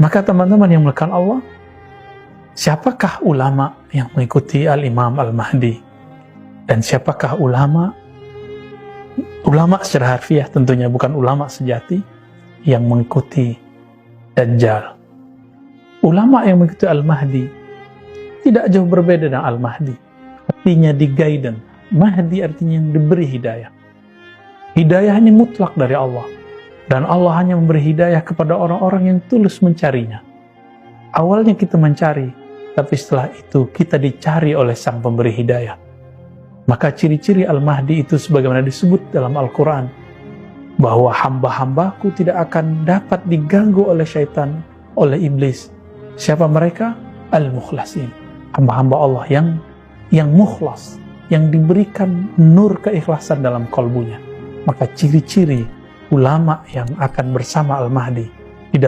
Maka teman-teman yang melakukan Allah, siapakah ulama yang mengikuti Al-Imam Al-Mahdi? Dan siapakah ulama? Ulama secara harfiah tentunya bukan ulama sejati yang mengikuti Dajjal. Ulama yang mengikuti Al-Mahdi tidak jauh berbeda dengan Al-Mahdi. Artinya di guidance. Mahdi artinya yang diberi hidayah. Hidayahnya mutlak dari Allah. Dan Allah hanya memberi hidayah kepada orang-orang yang tulus mencarinya. Awalnya kita mencari, tapi setelah itu kita dicari oleh sang pemberi hidayah. Maka ciri-ciri Al-Mahdi itu sebagaimana disebut dalam Al-Quran, bahwa hamba-hambaku tidak akan dapat diganggu oleh syaitan, oleh iblis. Siapa mereka? Al-Mukhlasin. Hamba-hamba Allah yang yang mukhlas, yang diberikan nur keikhlasan dalam kolbunya. Maka ciri-ciri ulama yang akan bersama Al-Mahdi